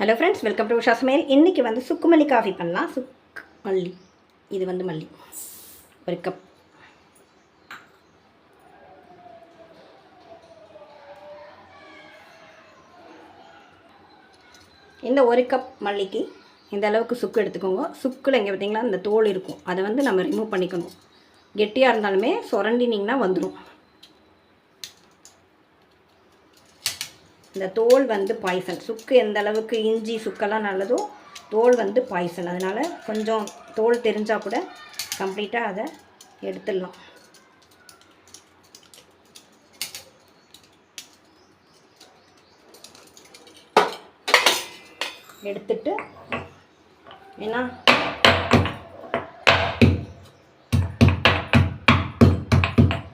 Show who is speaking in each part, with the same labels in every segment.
Speaker 1: Hello friends welcome to Usha சமையல் இன்றைக்கி வந்து சுக்குமல்லி காஃபி பண்ணலாம். சுக் மல்லி இது வந்து மல்லி. ஒரு கப் இந்த ஒரு கப் மல்லிக்கு இந்த அளவுக்கு சுக்கு எடுத்துக்கோங்க. சுக்கில் இங்கே பார்த்தீங்களா இந்த தோல் இருக்கும். அதை வந்து நம்ம ரிமூவ் பண்ணிக்கணும். கெட்டியாக இருந்தாலுமே சுரண்டினிங்கன்னா வந்துடும் இந்த தோல் வந்து பாய்சன் சுக்கு எந்த அளவுக்கு இஞ்சி சுக்கெல்லாம் நல்லதோ தோல் வந்து பாய்சன் அதனால் கொஞ்சம் தோல் தெரிஞ்சால் கூட கம்ப்ளீட்டாக அதை எடுத்துடலாம். எடுத்துட்டு ஏன்னா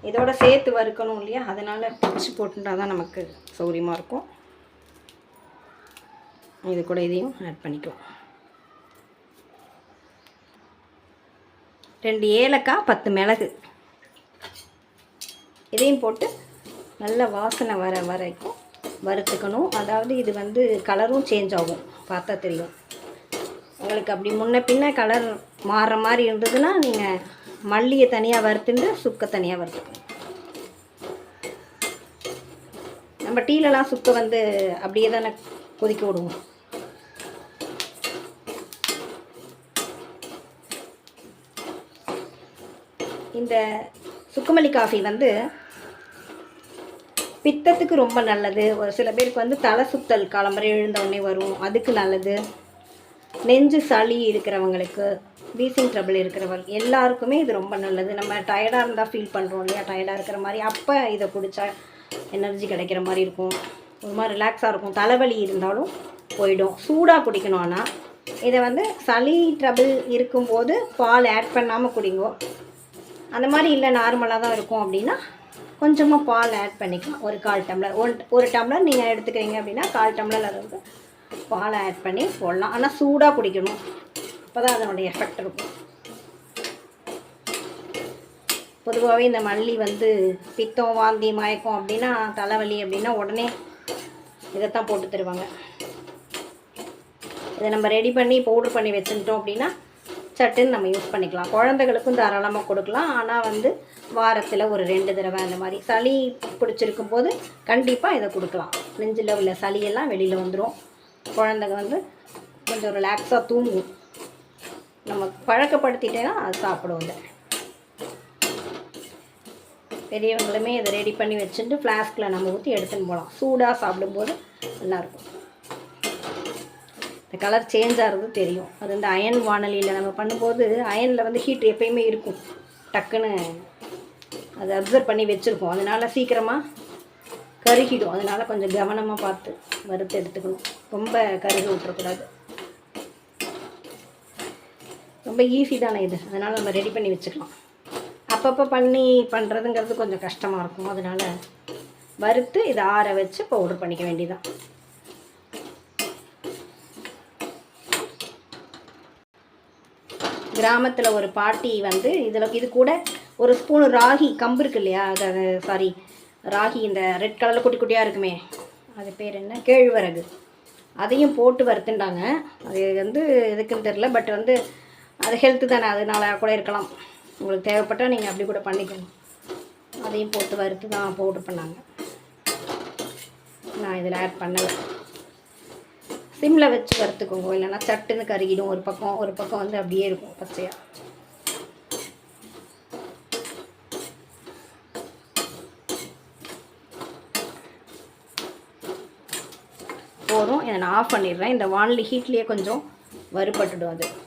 Speaker 1: இதோட சேர்த்து வறுக்கணும் இல்லையா? அதனால் பிச்சு போட்டுட்டா தான் நமக்கு சௌரியமாக இருக்கும். இது கூட இதையும் ஆட் பண்ணிக்கலாம். ரெண்டு ஏலக்காய் பத்து மிளகு. இதையும் போட்டு நல்ல வாசனை வர வரைக்கும் வறுத்துக்கணும். அதாவது இது வந்து கலரும் சேஞ்ச் ஆகும் பார்த்தா தெரியும் உங்களுக்கு அப்படி முன்ன பின்ன கலர் மாறுற மாதிரி இருந்ததுன்னா நீங்கள் மல்லியை தனியாக வறுத்துட்டு சுக்கை தனியாக வறுத்துக்கணும். நம்ம டீலலாம் சுக்கை வந்து அப்படியே தானே கொதிக்க விடுவோம். இந்த சுக்குமல்லி காஃபி வந்து பித்தத்துக்கு ரொம்ப நல்லது. ஒரு சில பேருக்கு வந்து தலை சுத்தல் காலம்பரை எழுந்த உடனே வரும். அதுக்கு நல்லது. நெஞ்சு சளி இருக்கிறவங்களுக்கு வீசிங் ட்ரபிள் இருக்கிறவங்க எல்லாருக்குமே இது ரொம்ப நல்லது. நம்ம டயர்டாக இருந்தால் ஃபீல் பண்ணுறோம் இல்லையா? டயர்டாக இருக்கிற மாதிரி. அப்போ இதை குடித்தா எனர்ஜி கிடைக்கிற மாதிரி இருக்கும். ஒரு மாதிரி ரிலாக்ஸாக இருக்கும். தலைவலி இருந்தாலும் போயிடும். சூடாக குடிக்கணும் ஆனால் இதை வந்து சளி ட்ரபிள் இருக்கும்போது பால் ஆட் பண்ணாமல் குடிங்கோ. அந்த மாதிரி இல்லை நார்மலாக தான் இருக்கும் அப்படின்னா கொஞ்சமாக பால் ஆட் பண்ணிக்கலாம். ஒரு கால் டம்ளர். ஒன் ஒரு டம்ளர் நீங்கள் எடுத்துக்கிறீங்க அப்படின்னா கால் டம்ளர் அளவுக்கு பால் ஆட் பண்ணி போடலாம். ஆனால் சூடாக குடிக்கணும். அப்போ தான் அதனுடைய எஃபெக்ட் இருக்கும். பொதுவாகவே இந்த மல்லி வந்து பித்தம் வாந்தி மயக்கம் அப்படின்னா தலைவலி அப்படின்னா உடனே இதைத்தான் போட்டு தருவாங்க. இதை நம்ம ரெடி பண்ணி பவுடர் பண்ணி வச்சுட்டோம் அப்படின்னா சட்டுன்னு நம்ம யூஸ் பண்ணிக்கலாம். குழந்தைகளுக்கும் தாராளமாக கொடுக்கலாம். ஆனால் வந்து வாரத்தில் ஒரு ரெண்டு தடவை அந்த மாதிரி சளி பிடிச்சிருக்கும் போது கண்டிப்பாக இதை கொடுக்கலாம். நெஞ்சில் உள்ள சளியெல்லாம் வெளியில் வந்துடும் குழந்தைங்க வந்து கொஞ்சம் ரிலாக்ஸாக தூங்கும். நம்ம பழக்கப்படுத்திட்டேன்னா அது சாப்பிடும் இல்லை பெரியவங்களுமே இதை ரெடி பண்ணி வச்சுட்டு ஃப்ளாஸ்கில் நம்ம ஊற்றி எடுத்துன்னு போகலாம். சூடாக சாப்பிடும்போது நல்லாயிருக்கும் இந்த கலர் சேஞ்ச் ஆகிறது தெரியும். அது இந்த அயன் வானலியில் நம்ம பண்ணும்போது அயனில் வந்து ஹீட் எப்பயுமே இருக்கும். டக்குன்னு அதை அப்சர்வ் பண்ணி வச்சுருக்கோம் அதனால் சீக்கிரமாக கருகிடும். அதனால் கொஞ்சம் கவனமாக பார்த்து வறுத்து எடுத்துக்கணும். ரொம்ப கருகி விட்டுறக்கூடாது. ரொம்ப ஈஸி தானே இது. அதனால் நம்ம ரெடி பண்ணி வச்சுக்கலாம். அப்பப்போ பண்ணி பண்ணுறதுங்கிறது கொஞ்சம் கஷ்டமாக இருக்கும். அதனால் வறுத்து இதை ஆற வச்சு பவுடர் பண்ணிக்க வேண்டியதான் கிராமத்தில் ஒரு பாட்டி வந்து இதில் இது கூட ஒரு ஸ்பூன் ராகி கம்பு இருக்கு இல்லையா? அது சாரி ராகி இந்த ரெட் கலரில் குட்டி குட்டியாக இருக்குமே. அது பேர் என்ன? கேழ்வரகு. அதையும் போட்டு வறுத்துண்டாங்க அது வந்து எதுக்குன்னு தெரில பட் வந்து அது ஹெல்த்து தானே அதனால கூட இருக்கலாம். உங்களுக்கு தேவைப்பட்டால் நீங்கள் அப்படி கூட பண்ணிக்கணும் அதையும் போட்டு வறுத்து தான் போட்டு பண்ணாங்க. நான் இதில் ஆட் பண்ணலை. சிம்மில் வச்சு வறுத்துக்கோங்க. இல்லைன்னா சட்டுன்னு கருகிடும். ஒரு பக்கம் ஒரு பக்கம் வந்து அப்படியே இருக்கும் பச்சையாக போதும். இதை நான் ஆஃப் பண்ணிடுறேன். இந்த வானிலை ஹீட்லேயே கொஞ்சம் வறுபட்டுடும் அது.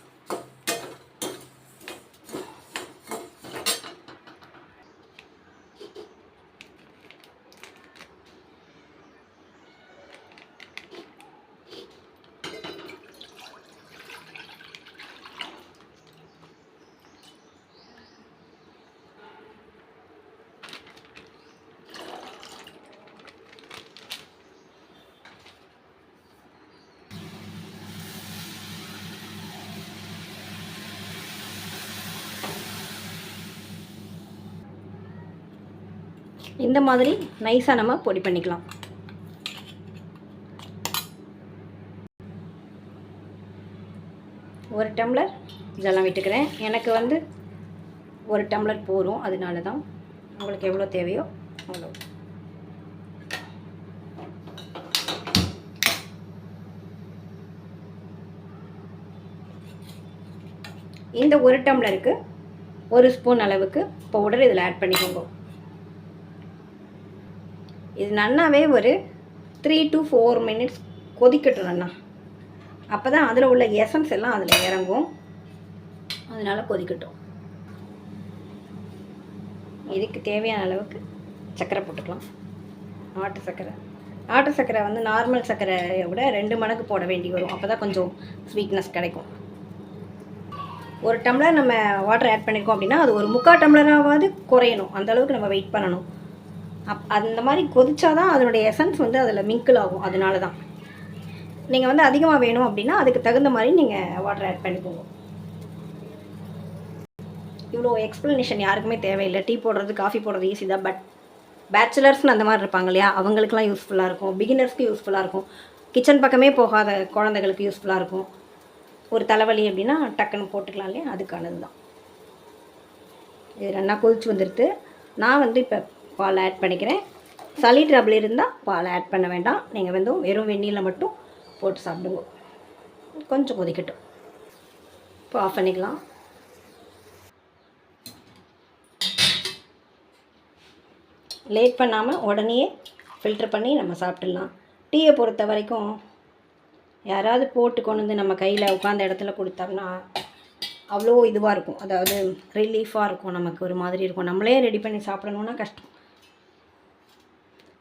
Speaker 1: இந்த மாதிரி நைஸாக நம்ம பொடி பண்ணிக்கலாம். ஒரு டம்ளர் இதெல்லாம் விட்டுக்கிறேன். எனக்கு வந்து ஒரு டம்ளர் போகும் அதனால தான் உங்களுக்கு எவ்வளோ தேவையோ அவ்வளோ. இந்த ஒரு டம்ளருக்கு ஒரு ஸ்பூன் அளவுக்கு பவுடர் இதில் ஆட் பண்ணிக்கோங்க. இது நன்னாவே ஒரு த்ரீ டு ஃபோர் மினிட்ஸ் கொதிக்கட்டும் நன்னா. அப்போ தான் அதில் உள்ள எசன்ஸ் எல்லாம் அதில் இறங்கும். அதனால் கொதிக்கட்டும். இதுக்கு தேவையான அளவுக்கு சர்க்கரை போட்டுக்கலாம். ஆட்டு சர்க்கரை. ஆட்டு சர்க்கரை வந்து நார்மல் சர்க்கரையை விட ரெண்டு மடங்கு போட வேண்டி வரும். அப்போ தான் கொஞ்சம் ஸ்வீட்னஸ் கிடைக்கும். ஒரு டம்ளர் நம்ம வாட்டர் ஆட் பண்ணியிருக்கோம் அப்படின்னா அது ஒரு முக்கால் டம்ளராவது குறையணும். அந்தளவுக்கு நம்ம வெயிட் பண்ணணும். அப் அந்த மாதிரி கொதிச்சாதான் அதனுடைய எசன்ஸ் வந்து அதில் மிங்கிள் ஆகும். அதனால தான் நீங்கள் வந்து அதிகமாக வேணும் அப்படின்னா அதுக்கு தகுந்த மாதிரி நீங்கள் வாட்டர் ஆட் பண்ணிக்கோங்க. இவ்வளோ எக்ஸ்ப்ளனேஷன் யாருக்குமே தேவையில்லை. டீ போடுறது காஃபி போடுறது ஈஸி தான். பட் பேச்சுலர்ஸ்னு அந்த மாதிரி இருப்பாங்க இல்லையா? அவங்களுக்குலாம் யூஸ்ஃபுல்லாக இருக்கும். பிகினர்ஸ்க்கு யூஸ்ஃபுல்லாக இருக்கும். கிச்சன் பக்கமே போகாத குழந்தைகளுக்கு யூஸ்ஃபுல்லாக இருக்கும். ஒரு தலைவலி அப்படின்னா டக்குன்னு போட்டுக்கலாம் இல்லையா? அதுக்கானது தான் இது நல்லா கொதிச்சு வந்துடுது நான் வந்து இப்போ பால் ஆட் பண்ணிக்கிறேன். சளி ட்ரபிள் இருந்தால் பால் ஆட் பண்ண வேண்டாம். நீங்கள் வந்து வெறும் வெந்நீரில் மட்டும் போட்டு சாப்பிடுங்க. கொஞ்சம் கொதிக்கட்டும். இப்போ ஆஃப் பண்ணிக்கலாம். லேட் பண்ணாமல் உடனே ஃபில்டர் பண்ணி நம்ம சாப்பிட்டுடலாம். டீயை பொறுத்த வரைக்கும் யாராவது போட்டு கொண்டு வந்து நம்ம கையில் உட்காந்த இடத்துல கொடுத்தாங்கன்னா அவ்வளோ இதுவாக இருக்கும். அதாவது ரிலீஃபாக இருக்கும். நமக்கு ஒரு மாதிரி இருக்கும். நம்மளே ரெடி பண்ணி சாப்பிடணுன்னா கஷ்டம்.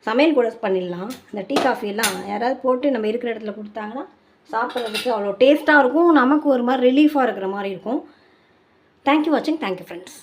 Speaker 1: சமையல் கூட பண்ணிடலாம். இந்த டீ காஃபிலாம் யாராவது போட்டு நம்ம இருக்கிற இடத்துல கொடுத்தாங்கன்னா சாப்பிட்றதுக்கு அவ்வளோ டேஸ்ட்டாக இருக்கும். நமக்கு ஒரு மாதிரி ரிலீஃபாக இருக்கிற மாதிரி இருக்கும். தேங்க்யூ வாட்சிங் தேங்க்யூ ஃப்ரெண்ட்ஸ்